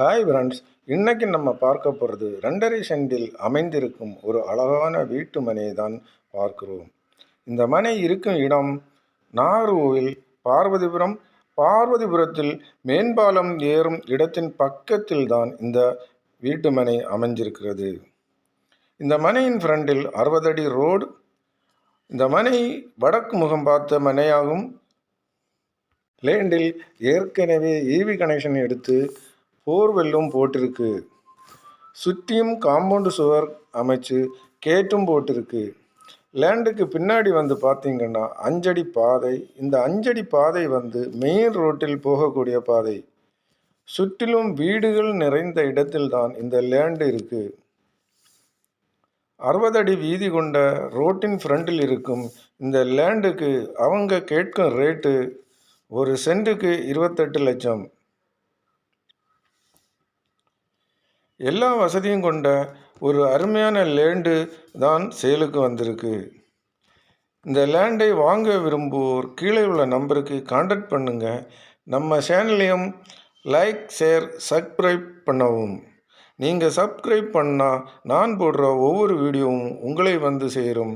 Hi friends இன்னைக்கு நம்ம பார்க்க போகிறது ரெண்டரை சென்டில் அமைந்திருக்கும் ஒரு அழகான வீட்டு மனையை தான் பார்க்கிறோம். இந்த மனை இருக்கும் இடம் நாகர்கோவில் பார்வதிபுரம். பார்வதிபுரத்தில் மேம்பாலம் ஏறும் இடத்தின் பக்கத்தில் தான் இந்த வீட்டு மனை அமைஞ்சிருக்கிறது. இந்த மனையின் ஃப்ரண்டில் அறுபது அடி ரோடு. இந்த மனை வடக்கு முகம் பார்த்த மனையாகும். லேண்டில் ஏற்கனவே ஈவி கனெக்ஷன் எடுத்து போர்வெல்லும் போட்டிருக்கு. சுற்றியும் காம்பவுண்டு சுவர் அமைச்சு கேட்டும் போட்டிருக்கு. லேண்டுக்கு பின்னாடி வந்து பார்த்தீங்கன்னா அஞ்சடி பாதை. இந்த அஞ்சடி பாதை வந்து மெயின் ரோட்டில் போகக்கூடிய பாதை. சுற்றிலும் வீடுகள் நிறைந்த இடத்தில்தான் இந்த லேண்டு இருக்குது அறுபது அடி வீதி கொண்ட ரோட்டின் ஃப்ரண்டில் இருக்கும் இந்த லேண்டுக்கு அவங்க கேட்கும் ரேட்டு ஒரு சென்ட்டுக்கு இருபத்தெட்டு லட்சம். எல்லா வசதியும் கொண்ட ஒரு அருமையான லேண்டு தான் சேலுக்கு வந்திருக்கு. இந்த லேண்டை வாங்க விரும்புவோர் கீழே உள்ள நம்பருக்கு காண்டக்ட் பண்ணுங்க. நம்ம சேனலையும் லைக் ஷேர் சப்ஸ்கிரைப் பண்ணவும். நீங்கள் சப்ஸ்கிரைப் பண்ணால் நான் போடுற ஒவ்வொரு வீடியோவும் உங்களை வந்து சேரும்.